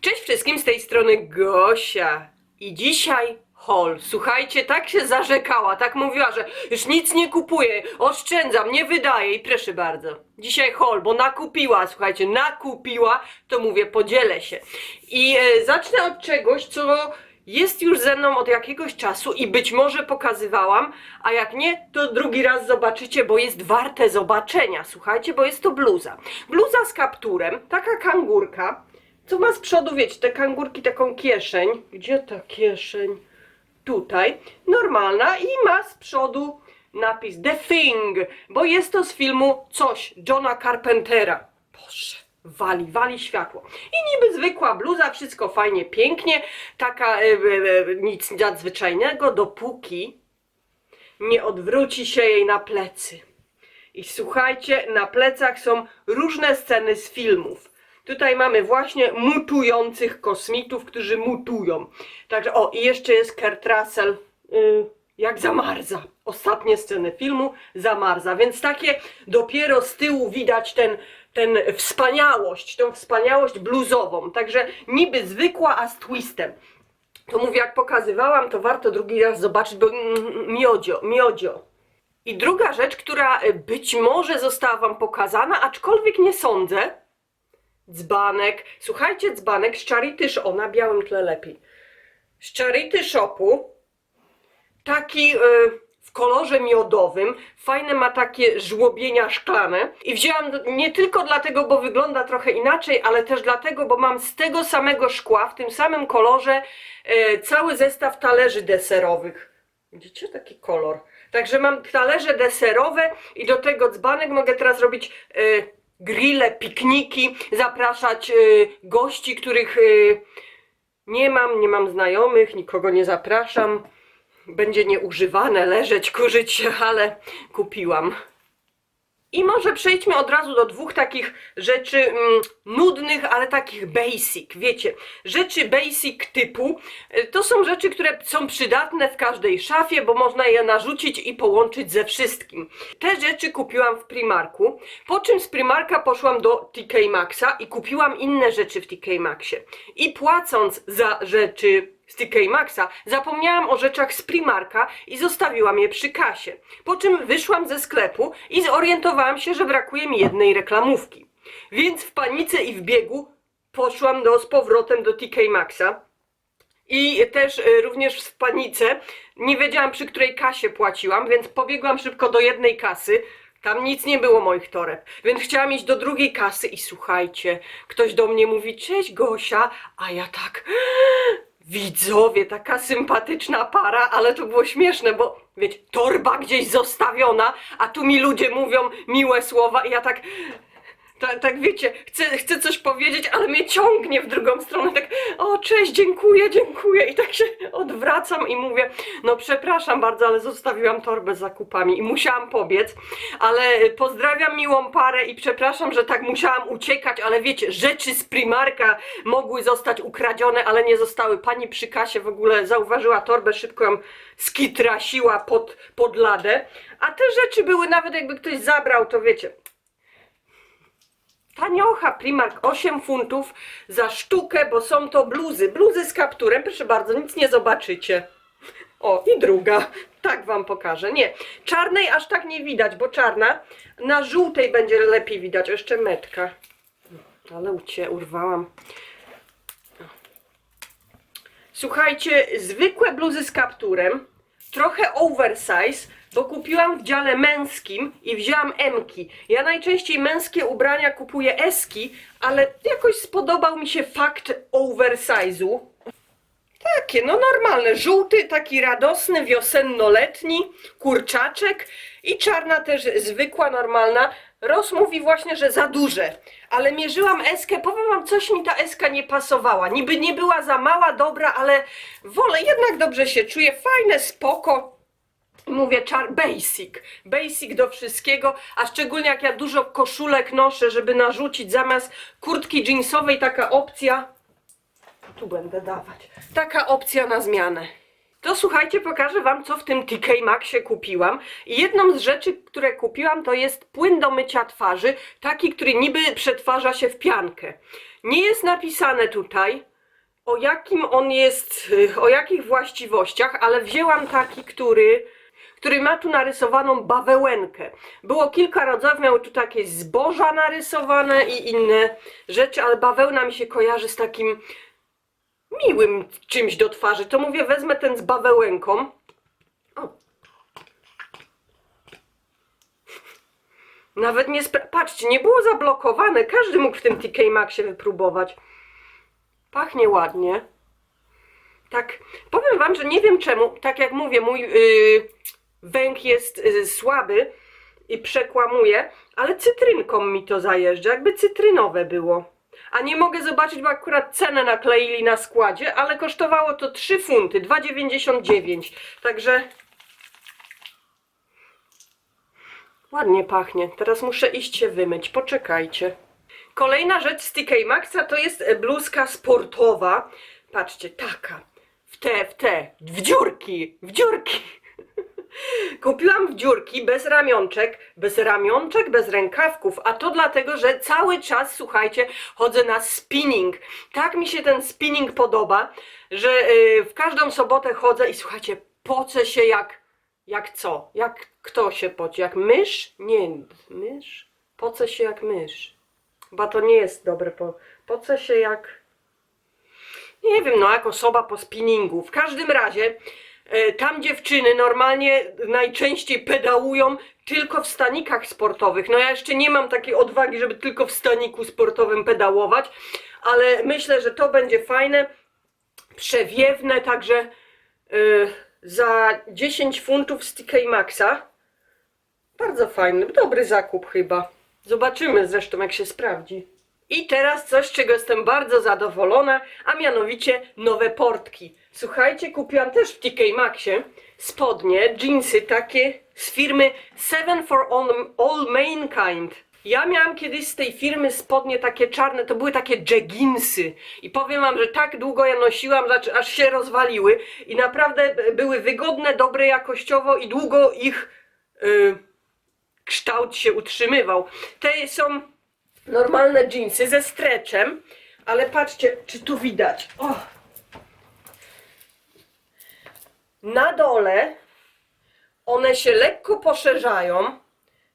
Cześć wszystkim, z tej strony Gosia. I dzisiaj haul. Słuchajcie, tak się zarzekała, tak mówiła, że już nic nie kupuję, oszczędzam, nie wydaję i proszę bardzo. Dzisiaj haul, bo nakupiła, słuchajcie, nakupiła, to mówię, podzielę się. I e, zacznę od czegoś, co jest już ze mną od jakiegoś czasu i być może pokazywałam, a jak nie, to drugi raz zobaczycie, bo jest warte zobaczenia. Słuchajcie, bo jest to bluza. Bluza z kapturem, taka kangurka, co ma z przodu, wiecie, te kangurki, taką kieszeń. Gdzie ta kieszeń? Tutaj. Normalna i ma z przodu napis The Thing, bo jest to z filmu Coś Johna Carpentera. Boże, wali, wali światło. I niby zwykła bluza, wszystko fajnie, pięknie, taka e, e, e, nic nadzwyczajnego, dopóki nie odwróci się jej na plecy. I słuchajcie, na plecach są różne sceny z filmów. Tutaj mamy właśnie mutujących kosmitów, którzy mutują. Także, o, i jeszcze jest Kurt Russell, y, jak zamarza. Ostatnie sceny filmu zamarza, więc takie dopiero z tyłu widać ten, ten wspaniałość, tą wspaniałość bluzową. Także niby zwykła, a z twistem. To mówię, jak pokazywałam, to warto drugi raz zobaczyć, bo miodzio, miodzio. I druga rzecz, która y, być może została Wam pokazana, aczkolwiek nie sądzę. Dzbanek. Słuchajcie, dzbanek z Charity Shop. Na białym tle lepiej. Z Charity Shopu. Taki y, w kolorze miodowym. Fajne ma takie żłobienia szklane. I wzięłam nie tylko dlatego, bo wygląda trochę inaczej, ale też dlatego, bo mam z tego samego szkła, w tym samym kolorze, y, cały zestaw talerzy deserowych. Widzicie taki kolor? Także mam talerze deserowe i do tego dzbanek mogę teraz robić y, grille, pikniki, zapraszać y, gości, których y, nie mam, nie mam znajomych, nikogo nie zapraszam. Będzie nieużywane, leżeć, kurzyć się, ale kupiłam. I może przejdźmy od razu do dwóch takich rzeczy mm, nudnych, ale takich basic, wiecie, rzeczy basic typu, y, to są rzeczy, które są przydatne w każdej szafie, bo można je narzucić i połączyć ze wszystkim. Te rzeczy kupiłam w Primarku, po czym z Primarka poszłam do TK Maxa i kupiłam inne rzeczy w TK Maxie. I płacąc za rzeczy z TK Maxa, zapomniałam o rzeczach z Primarka i zostawiłam je przy kasie. Po czym wyszłam ze sklepu i zorientowałam się, że brakuje mi jednej reklamówki. Więc w panice i w biegu poszłam do, z powrotem do TK Maxa. I też y, również w panice nie wiedziałam przy której kasie płaciłam, więc pobiegłam szybko do jednej kasy. Tam nic nie było moich toreb, więc chciałam iść do drugiej kasy i słuchajcie, ktoś do mnie mówi, cześć Gosia, a ja tak, widzowie, taka sympatyczna para, ale to było śmieszne, bo wiecie, torba gdzieś zostawiona, a tu mi ludzie mówią miłe słowa i ja tak, tak, tak wiecie, chcę, chcę coś powiedzieć, ale mnie ciągnie w drugą stronę, tak, o cześć, dziękuję, dziękuję i tak się odwracam i mówię, no przepraszam bardzo, ale zostawiłam torbę z zakupami i musiałam pobiec, ale pozdrawiam miłą parę i przepraszam, że tak musiałam uciekać, ale wiecie, rzeczy z Primarka mogły zostać ukradzione, ale nie zostały. Pani przy kasie w ogóle zauważyła torbę, szybko ją skitrasiła pod, pod ladę, a te rzeczy były nawet jakby ktoś zabrał, to wiecie, Taniocha Primark 8 funtów za sztukę, bo są to bluzy. Bluzy z kapturem, proszę bardzo, nic nie zobaczycie. O, i druga. Tak wam pokażę. Nie, czarnej aż tak nie widać, bo czarna na żółtej będzie lepiej widać. Jeszcze metka. Ale ucie, urwałam. Słuchajcie, zwykłe bluzy z kapturem, trochę oversize, bo kupiłam w dziale męskim i wzięłam emki. Ja najczęściej męskie ubrania kupuję eski, ale jakoś spodobał mi się fakt oversize'u. Takie, no normalne, żółty, taki radosny, wiosenno-letni, kurczaczek i czarna też zwykła, normalna. Ross mówi właśnie, że za duże, ale mierzyłam eskę, powiem wam, coś mi ta eska nie pasowała. Niby nie była za mała, dobra, ale wolę, jednak dobrze się czuję, fajne, spoko. Mówię czar basic, basic do wszystkiego, a szczególnie jak ja dużo koszulek noszę, żeby narzucić zamiast kurtki jeansowej taka opcja, tu będę dawać, taka opcja na zmianę. To słuchajcie, pokażę Wam, co w tym TK Maxie kupiłam. I jedną z rzeczy, które kupiłam, to jest płyn do mycia twarzy, taki, który niby przetwarza się w piankę. Nie jest napisane tutaj, o jakim on jest, y, o jakich właściwościach, ale wzięłam taki, który, który ma tu narysowaną bawełenkę. Było kilka rodzajów, miały tu takie zboża narysowane i inne rzeczy, ale bawełna mi się kojarzy z takim miłym czymś do twarzy. To mówię, wezmę ten z bawełenką. O. Nawet nie Patrzcie, nie było zablokowane. Każdy mógł w tym TK Maxie wypróbować. Pachnie ładnie. Tak, powiem wam, że nie wiem czemu, tak jak mówię, mój yy, węch jest yy, słaby i przekłamuje, ale cytrynką mi to zajeżdża, jakby cytrynowe było. A nie mogę zobaczyć, bo akurat cenę nakleili na składzie, ale kosztowało to 3 funty, 2,99. Także ładnie pachnie. Teraz muszę iść się wymyć, poczekajcie. Kolejna rzecz z TK Maxa to jest e, bluzka sportowa. Patrzcie, taka. W te, w te, w dziurki, w dziurki. Kupiłam w dziurki bez ramionczek, bez ramionczek, bez rękawków, a to dlatego, że cały czas, słuchajcie, chodzę na spinning. Tak mi się ten spinning podoba, że yy, w każdą sobotę chodzę i słuchajcie, pocę się jak, jak co? Jak kto się poci? Jak mysz? Nie, mysz? Pocę się jak mysz. Chyba to nie jest dobre, po, pocę się jak... Nie wiem, no jak osoba po spinningu. W każdym razie tam dziewczyny normalnie najczęściej pedałują tylko w stanikach sportowych. No ja jeszcze nie mam takiej odwagi, żeby tylko w staniku sportowym pedałować, ale myślę, że to będzie fajne, przewiewne, także e, za 10 funtów z TK Maxa. Bardzo fajny, dobry zakup chyba. Zobaczymy zresztą jak się sprawdzi. I teraz coś, z czego jestem bardzo zadowolona, a mianowicie nowe portki. Słuchajcie, kupiłam też w TK Maxie spodnie, jeansy takie z firmy Seven for All, All Mankind. Ja miałam kiedyś z tej firmy spodnie takie czarne, to były takie jegginsy. I powiem wam, że tak długo je nosiłam, znaczy aż się rozwaliły. I naprawdę były wygodne, dobre jakościowo i długo ich... Yy, kształt się utrzymywał. Te są normalne jeansy ze stretchem, ale patrzcie, czy tu widać. O! Na dole one się lekko poszerzają,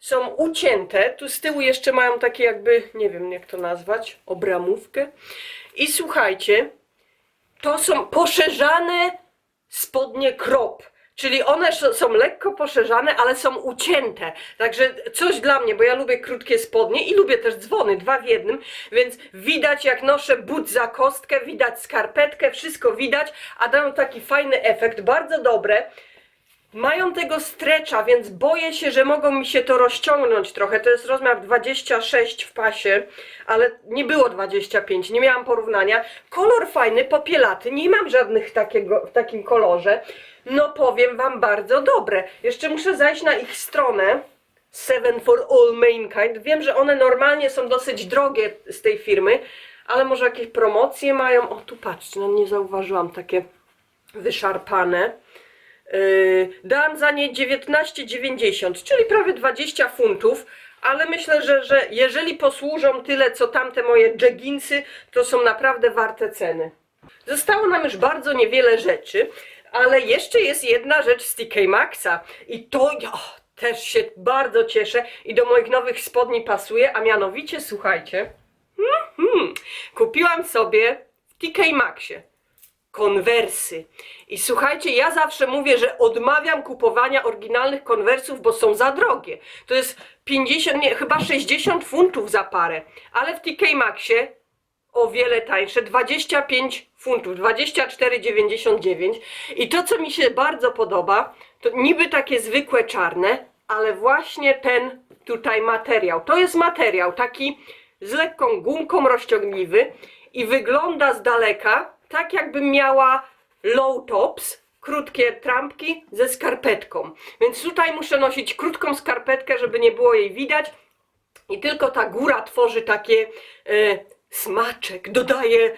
są ucięte. Tu z tyłu jeszcze mają takie jakby, nie wiem jak to nazwać, obramówkę. I słuchajcie, to są poszerzane spodnie krop. Czyli one są lekko poszerzane, ale są ucięte. Także coś dla mnie, bo ja lubię krótkie spodnie i lubię też dzwony, dwa w jednym, więc widać jak noszę but za kostkę, widać skarpetkę, wszystko widać, a dają taki fajny efekt, bardzo dobre. Mają tego strecza, więc boję się, że mogą mi się to rozciągnąć trochę. To jest rozmiar 26 w pasie, ale nie było 25, nie miałam porównania. Kolor fajny, popielaty, nie mam żadnych takiego, w takim kolorze. No powiem wam, bardzo dobre. Jeszcze muszę zajść na ich stronę. Seven for All Mankind. Wiem, że one normalnie są dosyć drogie z tej firmy, ale może jakieś promocje mają. O, tu patrzcie, no nie zauważyłam takie wyszarpane. Yy, dałam za nie 19,90, czyli prawie 20 funtów, ale myślę, że, że jeżeli posłużą tyle co tamte moje jegginsy, to są naprawdę warte ceny. Zostało nam już bardzo niewiele rzeczy, ale jeszcze jest jedna rzecz z TK Maxa i to o, też się bardzo cieszę i do moich nowych spodni pasuje, a mianowicie słuchajcie, mhm, kupiłam sobie w TK Maxie konwersy. I słuchajcie, ja zawsze mówię, że odmawiam kupowania oryginalnych konwersów, bo są za drogie. To jest 50, nie, chyba 60 funtów za parę. Ale w TK Maxie o wiele tańsze, 25 funtów, 24,99. I to, co mi się bardzo podoba, to niby takie zwykłe czarne, ale właśnie ten tutaj materiał. To jest materiał taki z lekką gumką rozciągliwy i wygląda z daleka tak, jakbym miała low tops, krótkie trampki ze skarpetką. Więc tutaj muszę nosić krótką skarpetkę, żeby nie było jej widać. I tylko ta góra tworzy takie e, smaczek, dodaje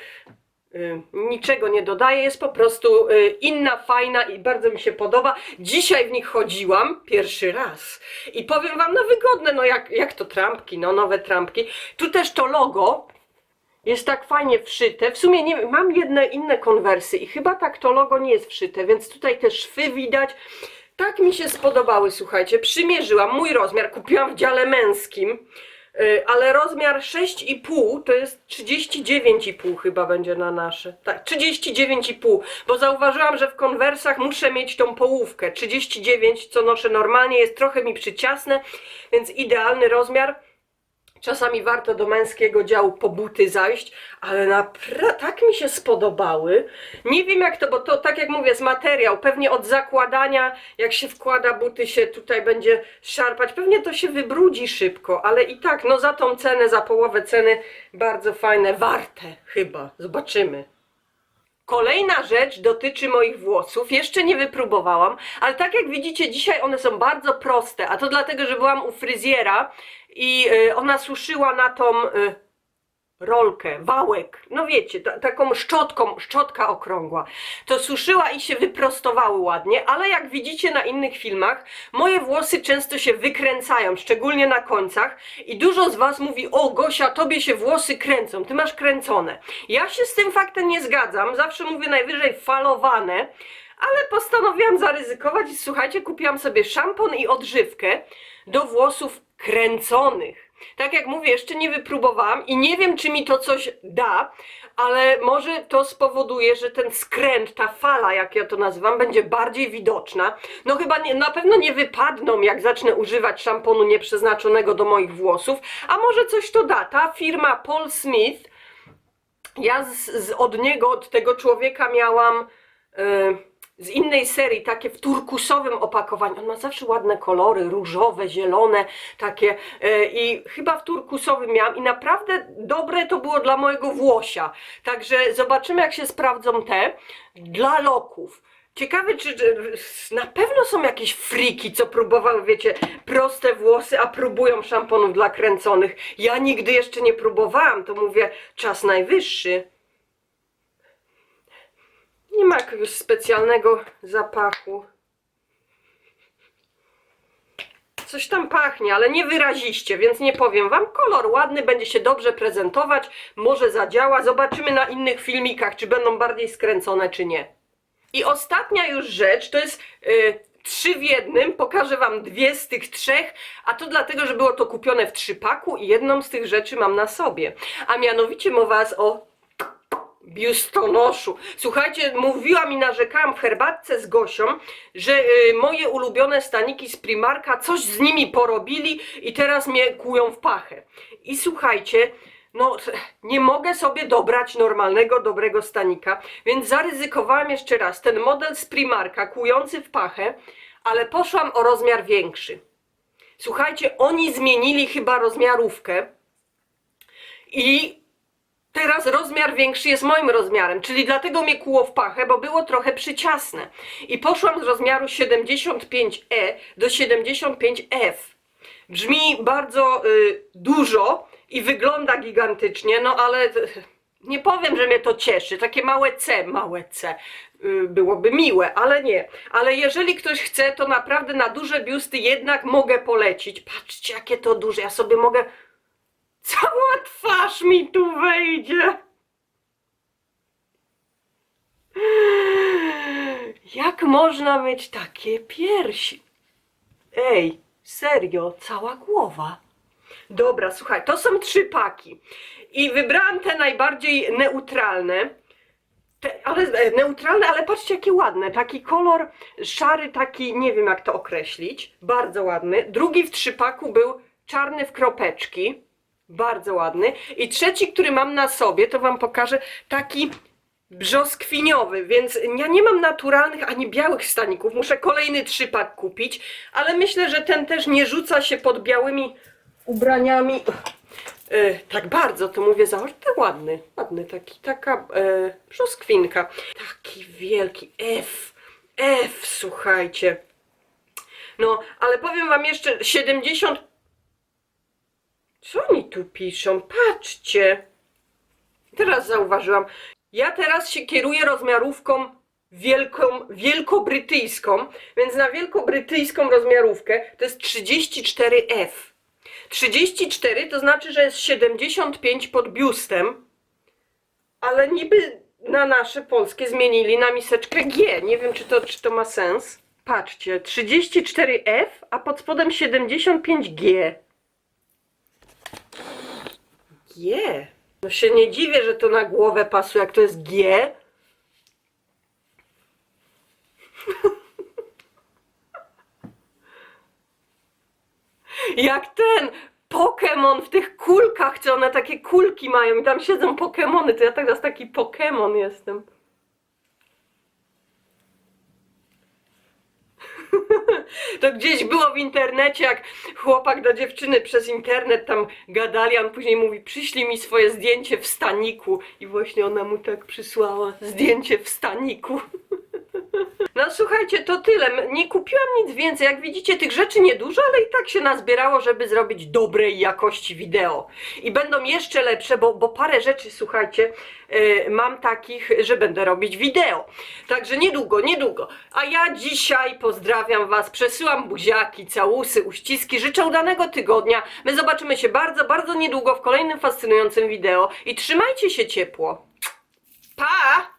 y, niczego nie dodaję, jest po prostu y, inna, fajna i bardzo mi się podoba. Dzisiaj w nich chodziłam pierwszy raz i powiem wam, no wygodne, no jak, jak to trampki, no nowe trampki. Tu też to logo jest tak fajnie wszyte. W sumie nie mam jedne inne konwersy i chyba tak to logo nie jest wszyte, więc tutaj te szwy widać. Tak mi się spodobały, słuchajcie. Przymierzyłam mój rozmiar, kupiłam w dziale męskim, ale rozmiar 6,5 to jest 39,5 chyba będzie na nasze. Tak, 39,5, bo zauważyłam, że w konwersach muszę mieć tą połówkę. 39, co noszę normalnie, jest trochę mi przyciasne, więc idealny rozmiar. Czasami warto do męskiego działu po buty zajść, ale tak mi się spodobały. Nie wiem jak to, bo to tak jak mówię, z materiał, pewnie od zakładania, jak się wkłada buty, się tutaj będzie szarpać. Pewnie to się wybrudzi szybko, ale i tak, no za tą cenę, za połowę ceny, bardzo fajne, warte chyba. Zobaczymy. Kolejna rzecz dotyczy moich włosów. Jeszcze nie wypróbowałam, ale tak jak widzicie, dzisiaj one są bardzo proste. A to dlatego, że byłam u fryzjera i y, ona suszyła na tą y, rolkę, wałek. No wiecie, ta, taką szczotką, szczotka okrągła. To suszyła i się wyprostowały ładnie, ale jak widzicie na innych filmach, moje włosy często się wykręcają, szczególnie na końcach. I dużo z Was mówi: O, Gosia, tobie się włosy kręcą, ty masz kręcone. Ja się z tym faktem nie zgadzam. Zawsze mówię najwyżej falowane. Ale postanowiłam zaryzykować i słuchajcie, kupiłam sobie szampon i odżywkę do włosów kręconych. Tak jak mówię, jeszcze nie wypróbowałam i nie wiem, czy mi to coś da, ale może to spowoduje, że ten skręt, ta fala, jak ja to nazywam, będzie bardziej widoczna. No chyba nie, na pewno nie wypadną, jak zacznę używać szamponu nieprzeznaczonego do moich włosów, a może coś to da. Ta firma Paul Smith, ja z, z, od niego, od tego człowieka miałam... Yy, z innej serii, takie w turkusowym opakowaniu. On ma zawsze ładne kolory, różowe, zielone, takie. e, I chyba w turkusowym miałam i naprawdę dobre to było dla mojego włosia. Także zobaczymy, jak się sprawdzą te dla loków. Ciekawe, czy, czy na pewno są jakieś friki, co próbowały, wiecie, proste włosy, a próbują szamponów dla kręconych. Ja nigdy jeszcze nie próbowałam, to mówię, czas najwyższy. Nie ma jakiegoś specjalnego zapachu. Coś tam pachnie, ale nie wyraziście, więc nie powiem wam. Kolor ładny, będzie się dobrze prezentować, może zadziała. Zobaczymy na innych filmikach, czy będą bardziej skręcone, czy nie. I ostatnia już rzecz, to jest y, trzy w jednym. Pokażę wam dwie z tych trzech, a to dlatego, że było to kupione w trzypaku i jedną z tych rzeczy mam na sobie. A mianowicie mowa jest o biustonoszu. Słuchajcie, mówiłam i narzekałam w herbatce z Gosią, że y, moje ulubione staniki z Primarka coś z nimi porobili i teraz mnie kują w pachę. I słuchajcie, no nie mogę sobie dobrać normalnego, dobrego stanika, więc zaryzykowałam jeszcze raz ten model z Primarka kujący w pachę, ale poszłam o rozmiar większy. Słuchajcie, oni zmienili chyba rozmiarówkę i Teraz rozmiar większy jest moim rozmiarem, czyli dlatego mnie kuło w pachę, bo było trochę przyciasne. I poszłam z rozmiaru 75E do 75F. Brzmi bardzo y, dużo i wygląda gigantycznie, no ale y, nie powiem, że mnie to cieszy. Takie małe C, małe C y, byłoby miłe, ale nie. Ale jeżeli ktoś chce, to naprawdę na duże biusty jednak mogę polecić. Patrzcie, jakie to duże. Ja sobie mogę Cała twarz mi tu wejdzie. Jak można mieć takie piersi? Ej, serio, cała głowa. Dobra, słuchaj, to są trzy paki. I wybrałam te najbardziej neutralne. Te, ale e, neutralne, ale patrzcie jakie ładne. Taki kolor szary, taki nie wiem jak to określić. Bardzo ładny. Drugi w trzypaku był czarny w kropeczki. Bardzo ładny. I trzeci, który mam na sobie, to wam pokażę, taki brzoskwiniowy, więc ja nie mam naturalnych ani białych staników. Muszę kolejny trzypak kupić, ale myślę, że ten też nie rzuca się pod białymi ubraniami. E, tak bardzo, to mówię, zobacz, to ładny, ładny, taki, taka e, brzoskwinka. Taki wielki F, F, słuchajcie. No, ale powiem wam jeszcze, 70 co oni tu piszą? Patrzcie. Teraz zauważyłam. Ja teraz się kieruję rozmiarówką wielką, wielkobrytyjską, więc na wielkobrytyjską rozmiarówkę to jest 34F. 34 to znaczy, że jest 75 pod biustem, ale niby na nasze polskie zmienili na miseczkę G. Nie wiem, czy to, czy to ma sens. Patrzcie, 34F, a pod spodem 75G. G. No się nie dziwię, że to na głowę pasuje, jak to jest G. Jak ten Pokémon w tych kulkach, co one takie kulki mają i tam siedzą Pokémony, to ja teraz taki Pokémon jestem. To gdzieś było w internecie, jak chłopak do dziewczyny przez internet tam gadali, a on później mówi, przyślij mi swoje zdjęcie w staniku. I właśnie ona mu tak przysłała zdjęcie w staniku. No słuchajcie, to tyle. Nie kupiłam nic więcej. Jak widzicie, tych rzeczy niedużo, ale i tak się nazbierało, żeby zrobić dobrej jakości wideo. I będą jeszcze lepsze, bo, bo parę rzeczy, słuchajcie, yy, mam takich, że będę robić wideo. Także niedługo, niedługo. A ja dzisiaj pozdrawiam Was, przesyłam buziaki, całusy, uściski. Życzę udanego tygodnia. My zobaczymy się bardzo, bardzo niedługo w kolejnym fascynującym wideo. I trzymajcie się ciepło. Pa!